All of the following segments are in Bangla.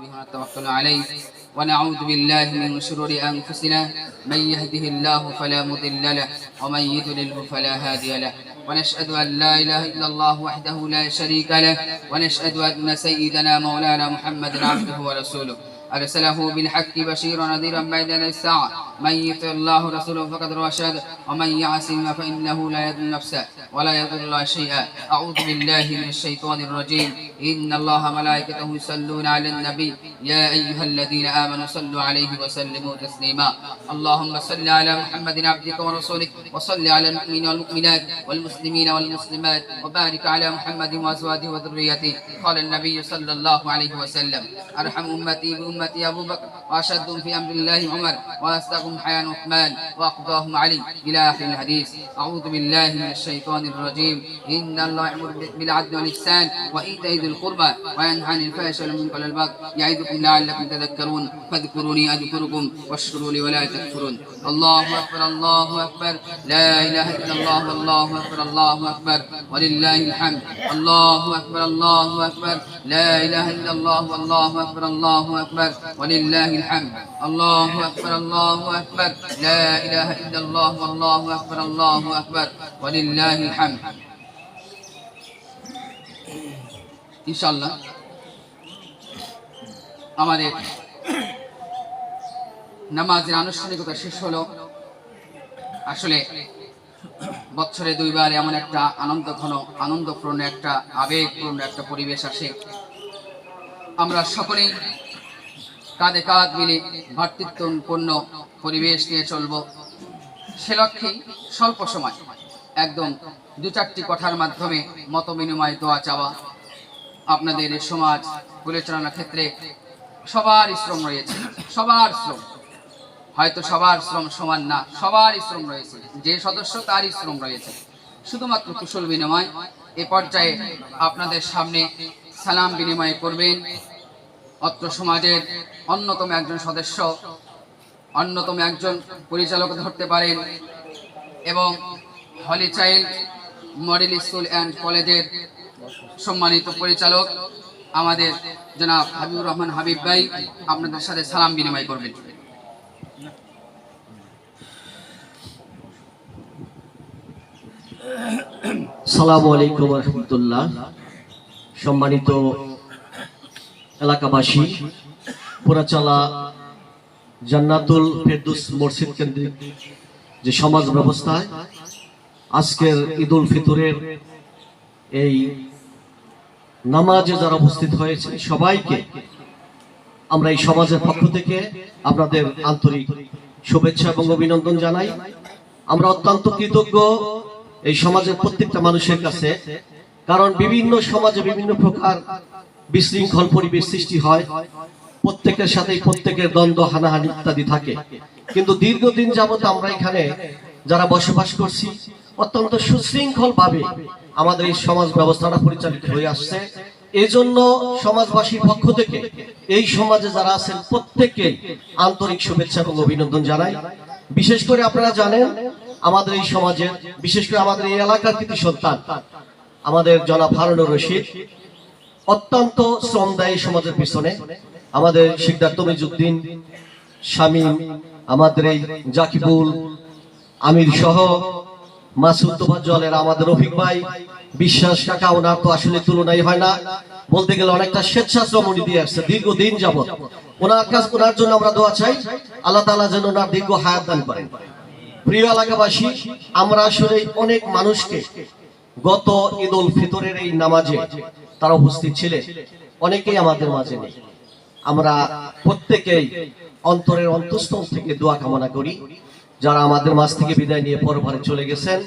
ونتوكل عليه. ونعوذ بالله من شرور أنفسنا. من يهده الله فلا مضل له ومن يضلله فلا هادي له. ونشهد أن لا إله إلا الله وحده لا شريك له. ونشهد أن سيدنا مولانا محمد عبده ورسوله. أرسله بالحق بشيرا نذيرا يدي الساعة. من يطع الله ورسوله فقد رشد ومن يعصم فإنه لا يضل نفسه ولا يضر الله شيئا. أعوذ بالله من الشيطان الرجيم. إن الله ملائكته يصلون على النبي. يا أيها الذين آمنوا صلوا عليه وسلموا تسليما. اللهم صل على محمد عبدك ورسولك وصل على المؤمنين والمؤمنات والمسلمين والمسلمات وبارك على محمد وأزواجه وذريته. قال النبي صلى الله عليه وسلم أرحم أمتي بأمتي. أبو بكر وأشدهم في أمر الله عمر وأصدقهم حيان عثمان وأقضاهم علي. إلى آخر الحديث أعوذ بالله من الشيطان الرجيم. إن الله يأمر بالعدل والإحسان وإيتاء ذي القربى وينهى عن الفحشاء والمنكر والبغي. يعظكم لعلكم تذكرون. فاذكروني أذكركم واشكروا لي ولا تكفرون. الله أكبر الله أكبر. لا إله إلا الله والله أكبر الله أكبر. ولله الحمد. الله أكبر الله أكبر. لا إله إلا الله والله أكبر الله أكبر. ولله الحمد الله أكبر الله أكبر لا إله إلا الله والله أكبر الله أكبر ولله الحمد ইনশাল্লাহ আমাদের নামাজের আনুষ্ঠানিকতা শেষ হলো আসলে বছরে দুইবার এমন একটা আনন্দ ঘন আনন্দপূর্ণ একটা আবেগপূর্ণ একটা পরিবেশ আসে আমরা সকলেই কাঁধে কাঁধ মিলে ভাতৃত্বপূর্ণ পরিবেশ নিয়ে চলব। সে লক্ষ্যেই স্বল্প সময়, একদম দু চারটি কথার মাধ্যমে মত বিনিময় দোয়া চাওয়া। আপনাদের সমাজ পরিচালনার ক্ষেত্রে সবার শ্রম রয়েছে, সবার শ্রম। হয়তো সবার শ্রম সমান না সবার শ্রম রয়েছে, যে সদস্য তারই শ্রম রয়েছে। শুধুমাত্র কুশল বিনিময়, এ পর্যায়ে আপনাদের সামনে সালাম বিনিময় করবেন অত্র সমাজের অন্যতম একজন সদস্য, অন্যতম একজন পরিচালক ধরতে পারেন এবং Holy Child Model School and কলেজের সম্মানিত পরিচালক আমাদের জনাব হাবিবুর রহমান হাবিব ভাই, আপনাদের সাথে সালাম বিনিময় করবেন। সালামু আলাইকুম রহমতুল্লাহ। সম্মানিত এলাকাবাসী, পুরাচালা জান্নাতুল ফেরদুস মসজিদ কেন্দ্রিক যে সমাজ ব্যবস্থায় আজকের ঈদুল ফিতরের এই নামাজে যারা উপস্থিত হয়েছে সবাইকে আমরা এই সমাজের পক্ষ থেকে আপনাদের আন্তরিক শুভেচ্ছা এবং অভিনন্দন জানাই। আমরা অত্যন্ত কৃতজ্ঞ এই সমাজের প্রত্যেকটা মানুষের কাছে, কারণ বিভিন্ন সমাজে বিভিন্ন প্রকার বিশৃঙ্খল পরিবেশ সৃষ্টি হয়। প্রত্যেকের সাথে প্রত্যেকের দ্বন্দ্ব, হানাহানি ইত্যাদি থাকে। কিন্তু দীর্ঘদিন যাবত আমরা এখানে যারা বসবাস করছি, অত্যন্ত সুশৃঙ্খল ভাবে আমাদের এই সমাজ ব্যবস্থাটা পরিচালিত হয়ে আসছে। এই জন্য সমাজবাসীর পক্ষ থেকে এই সমাজে যারা আছেন, প্রত্যেককে আন্তরিক শুভেচ্ছা এবং অভিনন্দন জানাই। বিশেষ করে আপনারা জানেন, আমাদের এই সমাজের, বিশেষ করে আমাদের এই এলাকার কৃতি সন্তান, আমাদের জনাব হারুনুর রশিদ। অত্যন্ত শ্রম দেয় সমাজের পিছনে আমাদের শিকদার তমিজুদ্দিন শামীম, আমাদের এই জাকিবুল, আমির সহ মাসুদ তোফাজ্জলের আমাদের রফিক ভাই, বিশ্বাস কাকা, ওনার তো আসলে তুলনাই হয় না। বলতে গেলে অনেকটা স্বেচ্ছাশ্রম উনি দিয়ে আসছে, দীর্ঘদিন যাবত ওনার কাজ, ওনার জন্য আমরা দোয়া চাই, আল্লাহ তাআলা যেন ওনার দীর্ঘ হায়াত দান করেন। প্রিয় এলাকাবাসী, আমরা আসলে অনেক মানুষকে গত ঈদ উল ফিতরের এই নামাজে তারা উপস্থিত ছিলেন অনেকেই আমাদের মাঝে নেই। আমরা প্রত্যেকেই অন্তরের অন্তঃস্থল থেকে দোয়া কামনা করি। যারা আমাদের মাঝ থেকে বিদায় নিয়ে পরভারে চলে গেছেন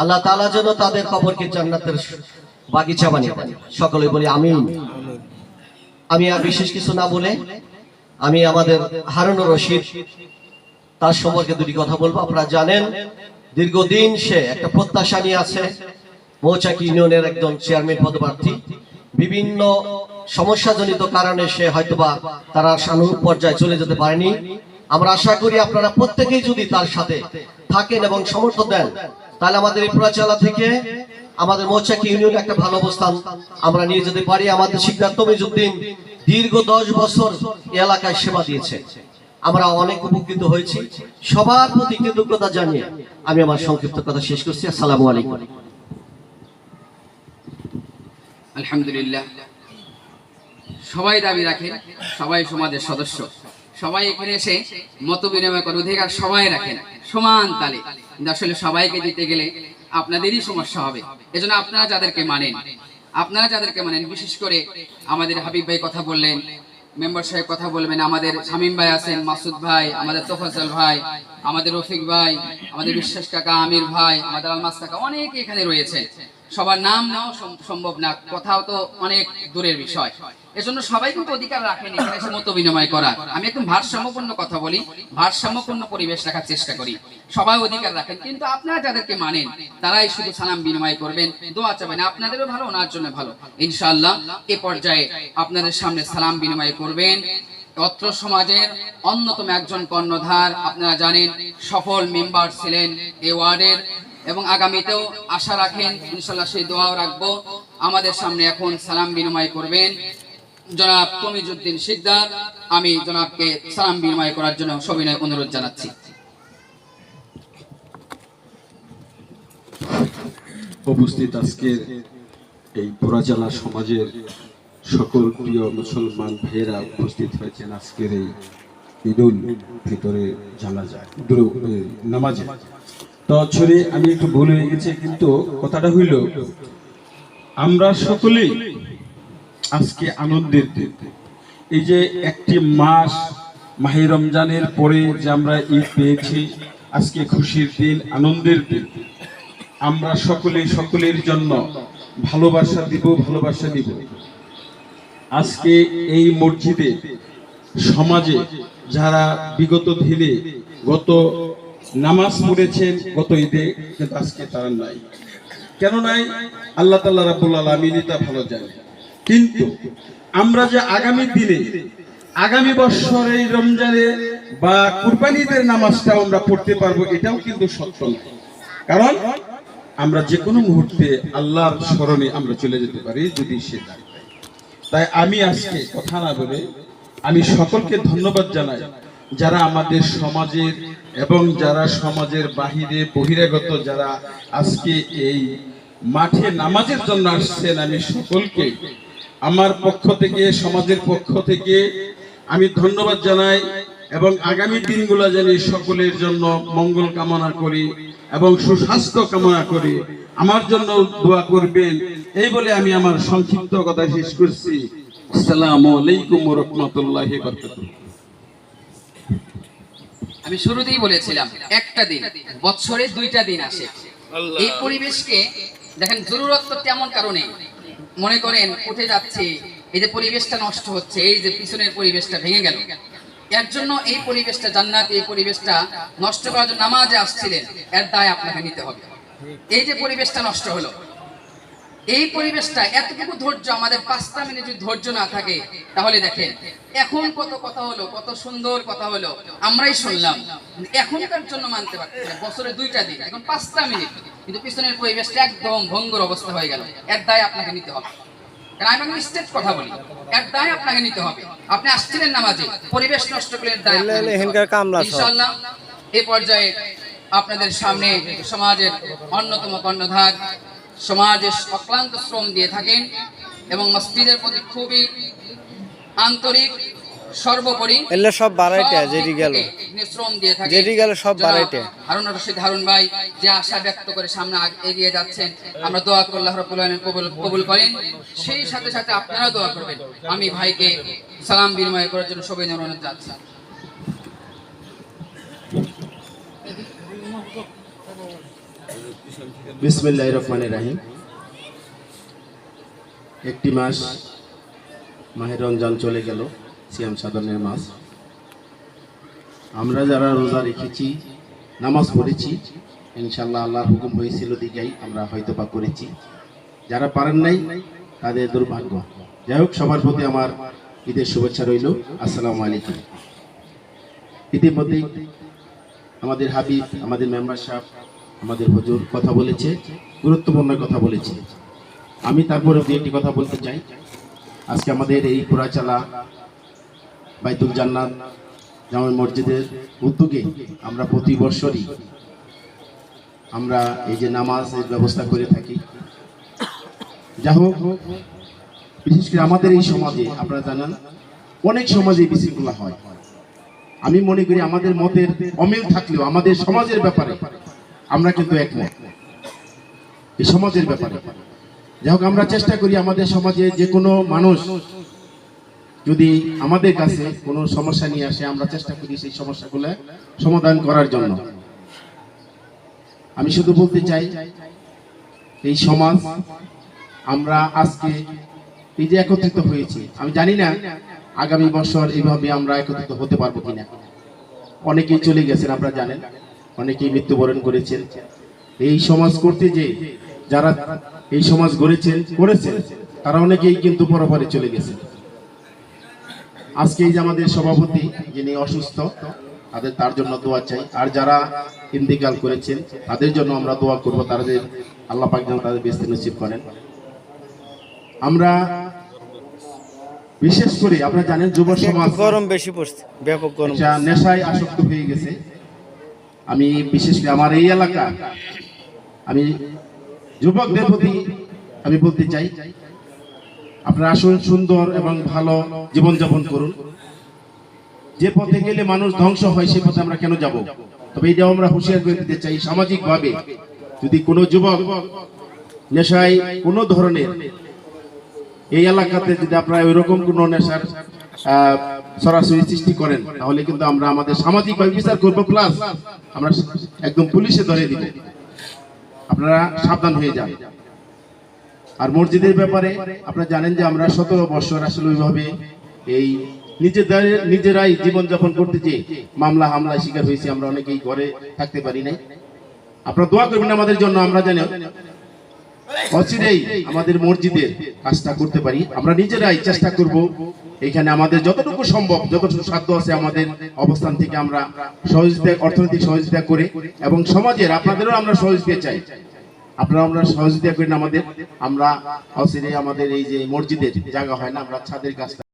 আল্লাহ তাআলা যেন তাদের কবরকে জান্নাতের বাগিচা বানিয়ে দেন। সকলে বলি আমিন। আমি আর বিশেষ কিছু না বলে আমি আমাদের হারুনুর রশিদ তার সম্পর্কে দুটি কথা বলব। আপনারা জানেন দীর্ঘদিন সে একটা প্রত্যাশা নিয়ে আছে। মৌচাকি ইউনিয়নের একজন চেয়ারম্যান পদপ্রার্থী। বিভিন্ন সমস্যাজনিত কারণে সে হয়তোবা তারা সানুরূপ পর্যায়ে চলে যেতে পারেনি। আমরা আশা করি আপনারা প্রত্যেকেই যদি তার সাথে থাকেন এবং সমর্থন দেন, তাহলে আমাদের এই পুরাচালা থেকে আমাদের মৌচাকি ইউনিয়ন একটা ভালো অবস্থান আমরা নিয়ে যেতে পারি। আমাদের শিক্ষার্থ তমিজুদ্দিন দীর্ঘ দশ বছর এলাকায় সেবা দিয়েছে। আমরা অনেক উপকৃত হয়েছি। সবার প্রতি কৃতজ্ঞতা জানিয়ে আমি আমার সংক্ষিপ্ত কথা শেষ করছি। আসসালামু আলাইকুম। আলহামদুলিল্লাহ। সবাই দাবি রাখেন সবাই সমাজের সদস্য। সবাই এখানে এসে মত বিনিময় করার অধিকার সবাই রাখেন সমান তালে। কিন্তু আসলে সবাইকে দিতে গেলে আপনাদেরই সমস্যা হবে। এজন্য আপনারা যাদেরকে মানেন, আপনারা যাদেরকে মানেন, বিশেষ করে আমাদের হাবিব ভাই কথা বললেন, মেম্বার সাহেব কথা বলবেন, আমাদের শামীম ভাই আছেন, মাসুদ ভাই, আমাদের তোফাজল ভাই, আমাদের রফিক ভাই, আমাদের বিশ্বাস কাকা আমির ভাই, আমাদের আলমাস কাকা অনেকে এখানে রয়েছে সবার নাম নেওয়া সম্ভব না, কথাও তো অনেক দূরের বিষয়। এজন্য সবাই কিন্তু অধিকার রাখেন, এখানে মত বিনিময় করার। আমি একদম ভারসাম্যপূর্ণ কথা বলি, ভারসাম্যপূর্ণ পরিবেশ রাখার চেষ্টা করি। সবাই অধিকার রাখেন, কিন্তু আপনারা যাদেরকে মানেন, তারাই শুধু সালাম বিনিময় করবেন, দোয়া চাবেন, আপনাদেরও ভালো, ওনার জন্য ভালো। ইনশাআল্লাহ, এ পর্যায়ে আপনাদের সামনে সালাম বিনিময় করবেন। অত্র সমাজের অন্যতম একজন কর্ণধার, আপনারা জানেন, সফল মেম্বার ছিলেন এ ওয়ার্ডের এবং আগামীতেও আশা রাখেন ইনশাল্লাহ সেই দোয়াও রাখব। আমাদের সামনে এখন সালাম বিনিময় করবেন জনাব কমিজুদ্দিন শিকদার। আমি জনাবকে সালাম বিনিময় করার জন্য সবিনয় অনুরোধ জানাচ্ছি। উপস্থিত আজকের এই পোড়াজেলা সমাজের সকল প্রিয় মুসলমান ভাইয়েরা উপস্থিত হয়েছেন আজকের এই ঈদুল ভিতরে জানা যায় নামাজে। তো ছড়ে আমি একটু ভুল হয়ে গেছি, কিন্তু কথাটা হইল, আমরা সকলেই আজকে আনন্দের দিন। এই যে একটি মাস, মাহি রমজানের পরে যে আমরা ঈদ পেয়েছি, আজকে খুশির দিন, আনন্দের দিন। আমরা সকলে সকলের জন্য ভালোবাসা দিব ভালোবাসা দিব। আজকে এই মসজিদে, সমাজে যারা বিগত দিনে গত নামাজ পড়েছেন গত ঈদে, কিন্তু আজকে তারা নাই। কেন নাই? আল্লাহ তাল্লাহ রাবুল আলমিনই তা ভালো জানে কিন্তু আমরা যে আগামী দিনে, আগামী বছর এই রমজানে বা কুরবানিদের নামাজটাও আমরা পড়তে পারব, এটাও কিন্তু সত্য নয় কারণ আমরা যে কোনো মুহূর্তে আল্লাহর স্মরণে আমরা চলে যেতে পারি যদি সে তাই আমি আজকে কথা না বলে আমি সকলকে ধন্যবাদ জানাই। যারা আমাদের সমাজের এবং যারা সমাজের বাহিরে বহিরাগত যারা আজকে এই মাঠে নামাজের জন্য আসছেন, আমি সকলকে, আমার পক্ষ থেকে, সমাজের পক্ষ থেকে আমি ধন্যবাদ জানাই এবং আগামী দিনগুলো জানি সকলের জন্য মঙ্গল কামনা করি এবং সুস্বাস্থ্য কামনা করি। আমার জন্য দোয়া করবেন। এই বলে আমি আমার সংক্ষিপ্ত কথা শেষ করছি। আসসালামু আলাইকুম রহমতুল্লাহ আমি শুরুতেই বলেছিলাম একটা দিন বছরে দুইটা দিন আসে। এই পরিবেশকে দেখেন জরুরত তো তেমন কারণে মনে করেন উঠে যাচ্ছে এই যে পরিবেশটা নষ্ট হচ্ছে এই যে পিছনের পরিবেশটা ভেঙে গেল। এর জন্য এই পরিবেশটা জান্নাত এই পরিবেশটা নষ্ট করার জন্য নামাজে আসছিলেন এর দায় আপনাকে নিতে হবে। এই যে পরিবেশটা নষ্ট হলো এই পরিবেশটা এতটুকু ধৈর্য আমাদের পাঁচটা মিনিট যদি ধৈর্য না থাকে তাহলে দেখেন এখন কত কথা হলো কত সুন্দর কথা হলো আমরাই শুনলাম এখনকার জন্য মানতে পারছি না। বছরে দুইটা দিন এখন পাঁচটা মিনিট কিন্তু পিছনের পরিবেশটা একদম ভঙ্গুর অবস্থা হয়ে গেল এর দায় আপনাকে নিতে হবে কারণ আমি এখন স্টেট কথা বলি এর দায় আপনাকে নিতে হবে আপনি আসছিলেন নামাজে পরিবেশ নষ্ট করলে এর দায় আপনাকে নিতে হবে। ইনশাআল্লাহ এই পর্যায়ে আপনাদের সামনে সমাজের অন্যতম কর্ণধার সমাজে অক্লান্ত শ্রম দিয়ে থাকেন এবং মসজিদের প্রতি খুবই আন্তরিক সর্বোপরি এলে সব বাড়াইতে সব যেটি গেল। শ্রম দিয়ে থাকে যেটি গেল সব বাড়াইতে। হারুন রশিদ হারুন ভাই যে আশা ব্যক্ত করে সামনে এগিয়ে যাচ্ছেন আমরা দোয়া করে আল্লাহ রাব্বুল আলামিন কবুল কবুল করেন। সেই সাথে সাথে আপনারা দোয়া করবেন। আমি ভাইকে সালাম বিনিময় করার জন্য সবাই অনুরোধ যাচ্ছি। বিসমিল্লাহ রহমান রাহিম। একটি মাস মাহের রমজান চলে গেল, সিয়াম সাধনের মাস। আমরা যারা রোজা রেখেছি, নামাজ পড়েছি ইনশাল্লাহ আল্লাহর হুকুম হয়েছিল দিকেই আমরা হয়তো বা করেছি। যারা পারেন নাই, তাদের দুর্ভাগ্য। যাই হোক, সবার প্রতি আমার ঈদের শুভেচ্ছা রইল। আসসালামু আলাইকুম। ইতিমধ্যেই আমাদের হাবিব, আমাদের মেম্বার সাহেব আমাদের হুজুর কথা বলেছে, গুরুত্বপূর্ণ কথা বলেছে। আমি তারপরে দু একটি কথা বলতে চাই। আজকে আমাদের এই পুরাচালা বাইতুল জান্নাত জামা মসজিদের উদ্যোগে আমরা প্রতি বছরই আমরা এই যে নামাজের ব্যবস্থা করে থাকি। যা হোক, বিশেষ করে আমাদের এই সমাজে, আপনারা জানান, অনেক সমাজে বিশৃঙ্খলা হয়। আমি মনে করি আমাদের মতের অমিল থাকলেও, আমাদের সমাজের ব্যাপারে আমরা কিন্তু একমত। এই সমাজের ব্যাপারে। যাই হোক, আমরা চেষ্টা করি আমাদের সমাজে যে কোনো মানুষ যদি আমাদের কাছে কোনো সমস্যা নিয়ে আসে, আমরা চেষ্টা করি সেই সমস্যাগুলো সমাধান করার জন্য। আমি শুধু বলতে চাই, এই সমাজ আমরা আজকে এই যে একত্রিত হয়েছি, আমি জানি না আগামী বছর এইভাবে আমরা একত্রিত হতে পারব কিনা। অনেকেই চলে গেছেন, আপনারা জানেন। অনেকেই মৃত্যুবরণ করেছেন। এই সমাজ করতে যে যারা এই সমাজ গড়েছেন করেছেন তারা অনেকেই কিন্তু পরপরে চলে গেছেন। আজকে এই যে আমাদের সভাপতি যিনি অসুস্থ তাদের তার জন্য দোয়া চাই। আর যারা ইন্তেকাল করেছেন তাদের জন্য আমরা দোয়া করব তাদের আল্লাহ পাক যেন তাদের বেস্তে নসিব করেন। আমরা বিশেষ করে আপনারা জানেন যুব সমাজ গরম বেশি পড়ছে ব্যাপক গরম নেশায় আসক্ত হয়ে গেছে। আমি বিশেষ করে আমার এই এলাকা, আমি যুবকদের প্রতি আমি বলতে চাই, আপনারা আসুন সুন্দর এবং ভালো জীবনযাপন করুন। যে পথে গেলে মানুষ ধ্বংস হয় সে পথে আমরা কেন যাব? তবে এটাও আমরা হুঁশিয়ার করে দিতে চাই, সামাজিকভাবে যদি কোনো যুবক নেশায় কোনো ধরনের এই এলাকাতে যদি আপনারা ওইরকম কোনো নেশার সরাসরি সৃষ্টি করেন, তাহলে কিন্তু আমরা আমাদের সামাজিক বিচার করব প্লাস আমরা একদম পুলিশে ধরে দিব। আপনারা সাবধান হয়ে যান। আর মসজিদের ব্যাপারে আপনারা জানেন যে আমরা সতেরো বছর আসলে ওইভাবে এই নিজেদের, নিজেরাই জীবনযাপন করতে যে মামলা হামলায় শিকার হয়েছি, আমরা অনেকেই ঘরে থাকতে পারি নাই। আপনারা দোয়া করবেন আমাদের জন্য, আমরা জানি অচিরেই আমাদের মসজিদের কাজটা করতে পারি। আমরা নিজেরাই চেষ্টা করব এখানে আমাদের যতটুকু সম্ভব, যতটুকু সাধ্য আছে আমাদের অবস্থান থেকে আমরা সহযোগিতা, অর্থনৈতিক সহযোগিতা করে এবং সমাজের আপনাদেরও আমরা সহযোগিতা চাই। আপনারা আমরা সহযোগিতা করেন আমাদের। আমরা অচিরেই আমাদের এই যে মসজিদের জায়গা হয় না, আমরা ছাদের কাজটা